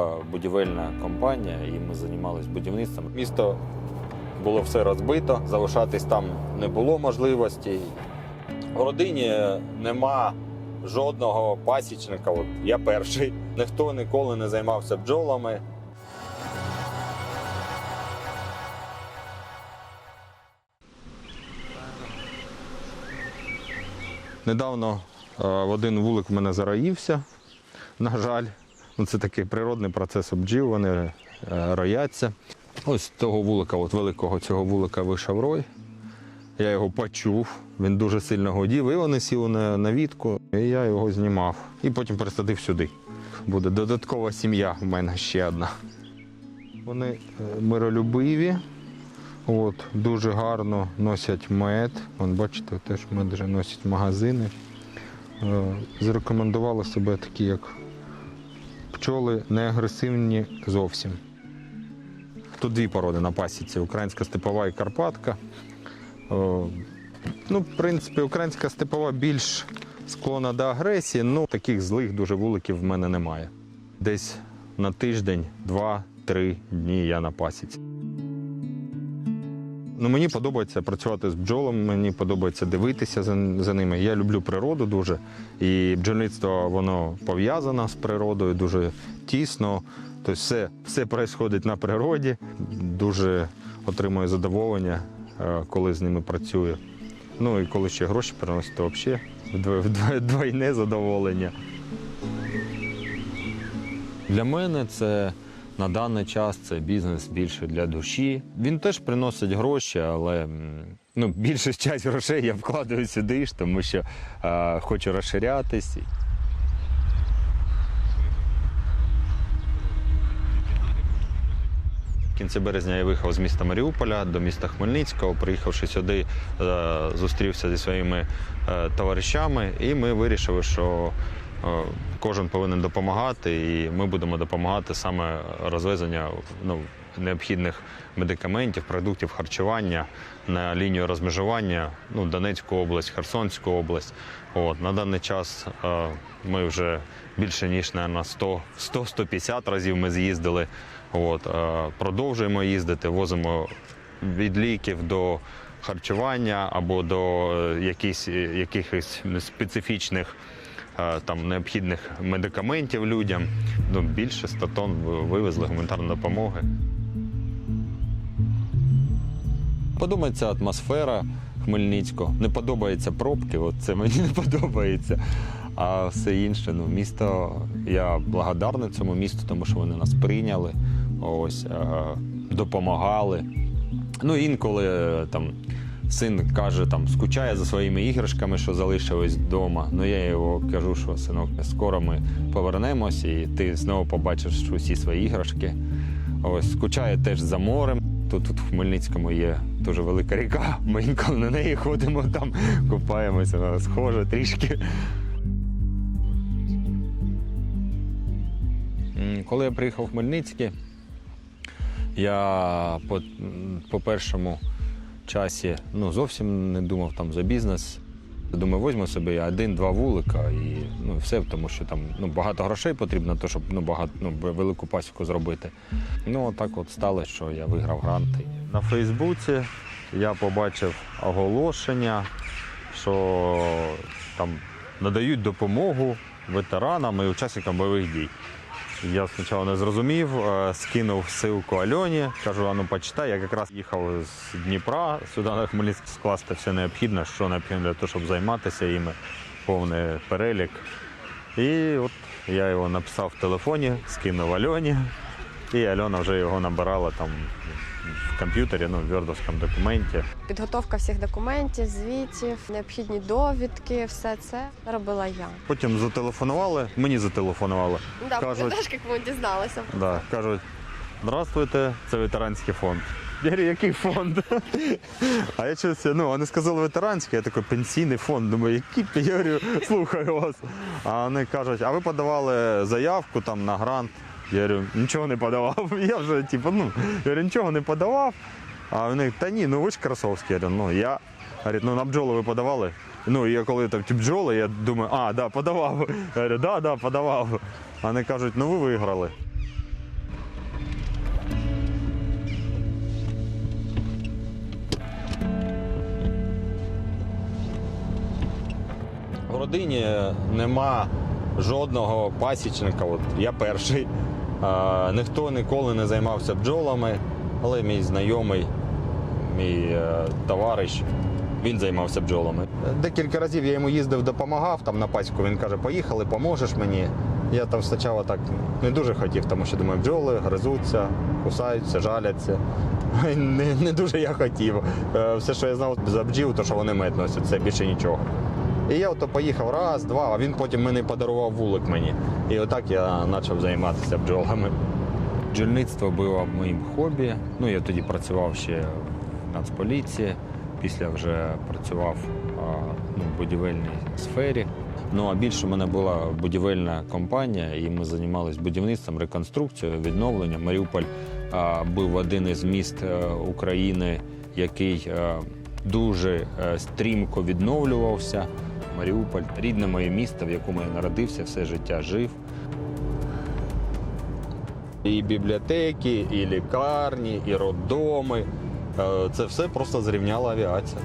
була будівельна компанія, і ми займалися будівництвом. Місто було все розбито, залишатись там не було можливості. В родині нема жодного пасічника. От я перший. Ніхто ніколи не займався бджолами. Недавно е, в один вулик в мене зароївся. На жаль, ну, це такий природний процес бджіл, вони е, рояться. Ось того вулика, от великого цього вулика вийшов рой. Я його почув, він дуже сильно годів, і вони сіли на, на вітку, і я його знімав. І потім пересадив сюди. Буде додаткова сім'я в мене ще одна. Вони е, миролюбиві, от, дуже гарно носять мед. Вон, бачите, теж мед вже носять магазини. Е, Зарекомендували себе такі, як пчоли не агресивні зовсім. Тут дві породи на пасіці: українська степова і Карпатка. Ну, в принципі, українська степова більш склона до агресії, ну таких злих дуже вуликів в мене немає. Десь на тиждень, два-три дні я на пасіці. Ну, мені подобається працювати з бджолами, мені подобається дивитися за, за ними. Я люблю природу дуже. І бджільництво воно пов'язано з природою дуже тісно. Тобто все, все відбувається на природі. Дуже отримую задоволення, е, коли з ними працюю. Ну і коли ще гроші приносять, то взагалі двойне задоволення. Для мене це на даний час це бізнес більше для душі. Він теж приносить гроші, але ну, більшу часть грошей я вкладаю сюди ж, тому що е, хочу розширятись. Кінці березня я виїхав з міста Маріуполя до міста Хмельницького. Приїхавши сюди, е, зустрівся зі своїми е, товаришами, і ми вирішили, що кожен повинен допомагати, і ми будемо допомагати саме розвезення ну, необхідних медикаментів, продуктів харчування на лінію розмежування ну, Донецьку область, Херсонську область. От, на даний час е, ми вже більше ніж 100 100-150 разів ми з'їздили. От, е, продовжуємо їздити, возимо від ліків до харчування або до е, якісь, якихось специфічних е, там, необхідних медикаментів людям. Ну, більше 100 тонн вивезли гуманітарної допомоги. Подобається атмосфера Хмельницького. Не подобаються пробки, от це мені не подобається. А все інше, ну, місто, я благодарний цьому місту, тому що вони нас прийняли, ось, е, допомагали. Ну, інколи е, там син каже, там, скучає за своїми іграшками, що залишились вдома. Ну, я його кажу, що синок, скоро ми повернемось, і ти знову побачиш усі свої іграшки. Ось, скучає теж за морем. Тут, тут в Хмельницькому є дуже велика ріка. Ми інколи на неї ходимо, там купаємося, схожа трішки. Коли я приїхав в Хмельницький, я по, по часі ну, зовсім не думав там за бізнес. Думаю, візьму собі один-два вулика і ну, все, тому що там ну, багато грошей потрібно, то, щоб ну, багато, ну, велику пасіку зробити. Ну, так от сталося, що я виграв гранти. На Фейсбуці я побачив оголошення, що там надають допомогу ветеранам і учасникам бойових дій. Я спочатку не зрозумів, е, скинув силку Альоні, кажу, а ну почитай. Я якраз їхав з Дніпра сюди на Хмельницьк скласти все необхідне, що необхідно для того, щоб займатися іми, повний перелік. І от я його написав в телефоні, скинув Альоні, і Альона вже його набирала там в комп'ютері, ну, в вердовському документі. Підготовка всіх документів, звітів, необхідні довідки, все це робила я. Потім зателефонували, мені зателефонували. Да, Кажуть- пам'ятаєш, як ми дізналися. Да, кажуть, здравствуйте, це ветеранський фонд. Я говорю, який фонд? А я щось, ну, вони сказали ветеранський, я такий пенсійний фонд. Думаю, який я говорю, слухаю вас. А вони кажуть, а ви подавали заявку там на грант. Я говорю, нічого не подавав. Я вже типу, ну, я говорю, нічого не подавав. А вони, та ні, ну ви ж красовський. Я говорю, ну я говорю, ну на бджоли ви подавали. Ну, я коли там ті бджоли, я думаю, а, да, подавав. Я говорю, да, да, подавав. А вони кажуть, ну ви виграли. В родині нема жодного пасічника. От Я перший. Ніхто ніколи не займався бджолами, але мій знайомий, мій е, товариш, він займався бджолами. Декілька разів я йому їздив, допомагав там на паську. Він каже, поїхали, поможеш мені. Я там спочатку так не дуже хотів, тому що думаю, бджоли гризуться, кусаються, жаляться. Не, не дуже я хотів. Е, Все, що я знав за бджіл, то що вони мед це більше нічого. І я ото поїхав раз, два, а він потім мені подарував вулик мені. І отак я почав займатися бджолами. Бджільництво було моїм хобі. Ну, я тоді працював ще в Нацполіції, після вже працював а, ну, в будівельній сфері. Ну а більше в мене була будівельна компанія, і ми займалися будівництвом, реконструкцією, відновленням. Маріуполь а, був один із міст е, України, який е, дуже е, стрімко відновлювався. Маріуполь рідне моє місто, в якому я народився, все життя жив. І бібліотеки, і лікарні, і роддоми. Е, Це все просто зрівняла авіація.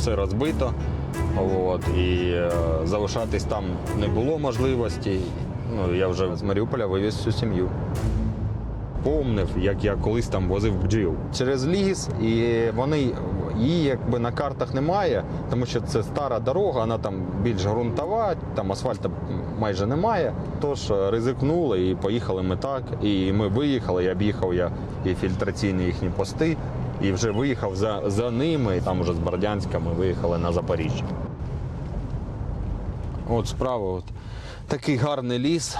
Все розбито, от, і е, залишатись там не було можливості. Ну, я вже з Маріуполя вивіз всю сім'ю. Помнив, як я колись там возив бджіл через ліс, і вони її якби на картах немає, тому що це стара дорога, вона там більш ґрунтова, там асфальту майже немає. Тож е, ризикнули і поїхали ми так. І ми виїхали, я об'їхав я і фільтраційні їхні пости, і вже виїхав за, за ними. І там уже з Бердянська ми виїхали на Запоріжжя. От справа, от такий гарний ліс.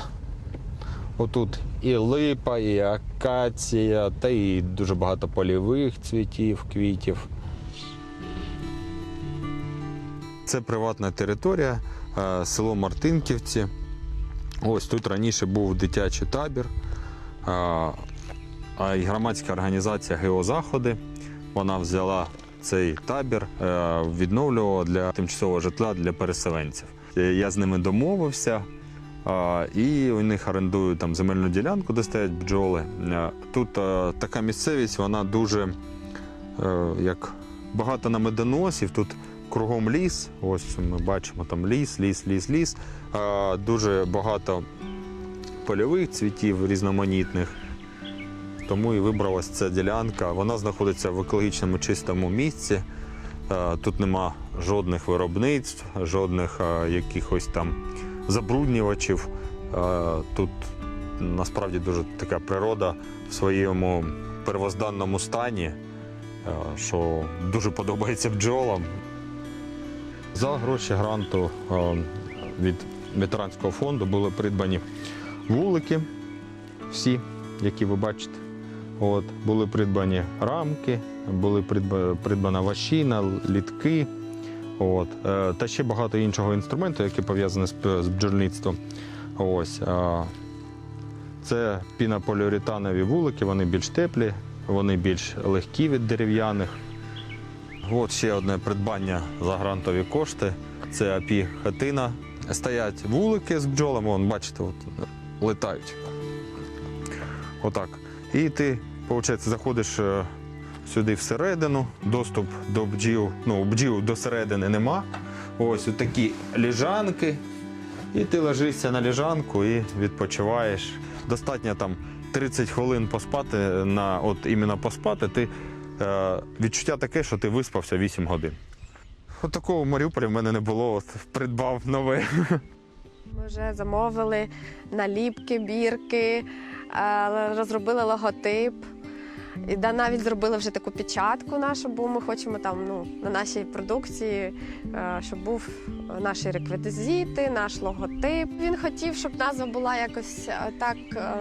Отут і липа, і акація, та і дуже багато польових цвітів, квітів. Це приватна територія, е, село Мартинківці. Ось тут раніше був дитячий табір, а громадська організація Геозаходи. Вона взяла цей табір, е, відновлювала для тимчасового житла для переселенців. Е, Я з ними домовився. І у них орендують там земельну ділянку, де стоять бджоли. Е, Тут така місцевість, вона дуже як багато на медоносів. Тут кругом ліс. Ось ми бачимо там ліс, ліс, ліс, ліс. Дуже багато польових цвітів різноманітних. Тому і вибралась ця ділянка. Вона знаходиться в екологічному чистому місці. Е, Тут нема жодних виробництв, жодних е, якихось там забруднювачів. Е, Тут насправді дуже така природа в своєму первозданному стані, що дуже подобається бджолам. За гроші гранту від ветеранського фонду були придбані вулики, всі, які ви бачите. От, були придбані рамки, були придбана ващина, літки. От, е, та ще багато іншого інструменту, який пов'язаний з, бджільництвом. Ось, це пінополіуретанові вулики, вони більш теплі, вони більш легкі від дерев'яних. От ще одне придбання за грантові кошти. Це АПІ хатина. Стоять вулики з бджолами, вон, бачите, от, летають. Отак. І ти, виходить, заходиш е, сюди всередину, доступ до бджіл, ну, бджіл до середини нема. Ось такі ліжанки. І ти ложишся на ліжанку і відпочиваєш. Достатньо там 30 хвилин поспати, на, от іменно поспати, ти е, відчуття таке, що ти виспався 8 годин. От такого в Маріуполі в мене не було, от, придбав нове. Ми вже замовили наліпки, бірки, е, розробили логотип. І да, навіть зробили вже таку печатку нашу, бо ми хочемо там ну, на нашій продукції, е, щоб був наші реквізити, наш логотип. Він хотів, щоб назва була якось е, так е,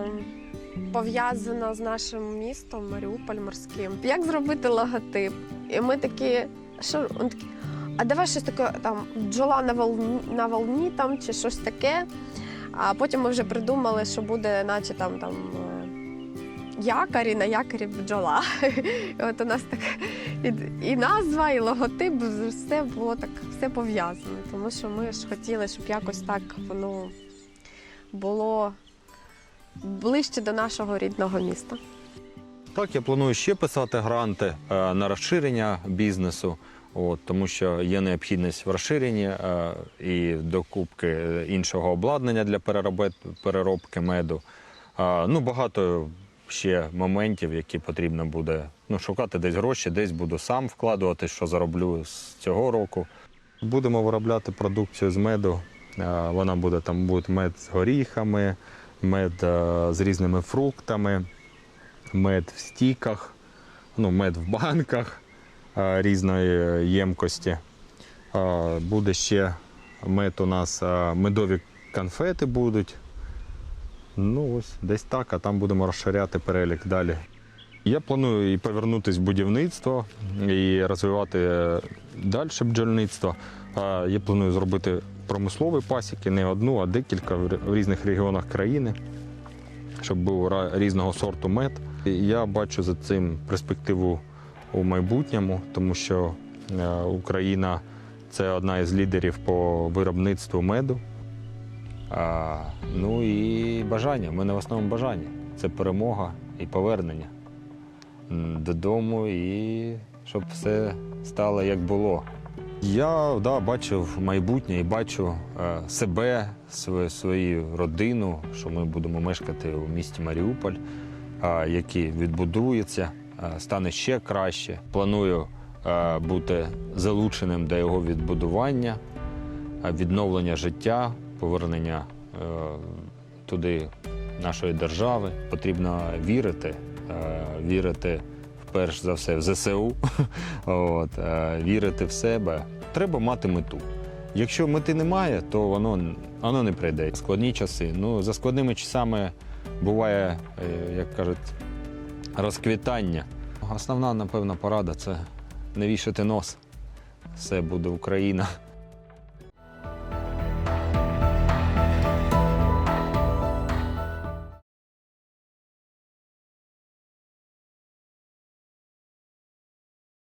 пов'язана з нашим містом Маріуполь морським. Як зробити логотип? І ми такі, що він такий, а давай щось таке там бджола на волні, на волні там чи щось таке. А потім ми вже придумали, що буде, наче там там. Якорі, на якорі бджола. От у нас так і, назва, і логотип, все було так, все пов'язано. Тому що ми ж хотіли, щоб якось так воно було ближче до нашого рідного міста. Так, я планую ще писати гранти е, на розширення бізнесу, от, тому що є необхідність в розширенні е, і докупки іншого обладнання для переробки меду. Е, ну, багато ще моментів, які потрібно буде ну, шукати десь гроші, десь буду сам вкладувати, що зароблю з цього року. Будемо виробляти продукцію з меду. Е, Вона буде там буде мед з горіхами, мед е, з різними фруктами мед в стіках, ну, мед в банках е, різної ємкості. Буде ще мед у нас, медові конфети будуть. Ну, ось десь так, а там будемо розширяти перелік далі. Я планую і повернутися в будівництво, і розвивати далі бджільництво. Я планую зробити промислові пасіки, не одну, а декілька в різних регіонах країни, щоб був різного сорту мед. Я бачу за цим перспективу у майбутньому, тому що е, Україна це одна із лідерів по виробництву меду. Ну і бажання. У мене в основному бажання. Це перемога і повернення додому, і щоб все стало як було. Я да, бачив майбутнє і бачу е, себе, свою, свою родину, що ми будемо мешкати у місті Маріуполь, який відбудується, стане ще краще. Планую е, бути залученим до його відбудування, відновлення життя, повернення е, туди нашої держави. Потрібно вірити, е, вірити перш за все в ЗСУ, от, е, вірити в себе. Треба мати мету. Якщо мети немає, то воно, воно не прийде. Складні часи. Ну, за складними часами буває, як кажуть, розквітання. Основна, напевно, порада це не вішати нос. Все буде Україна.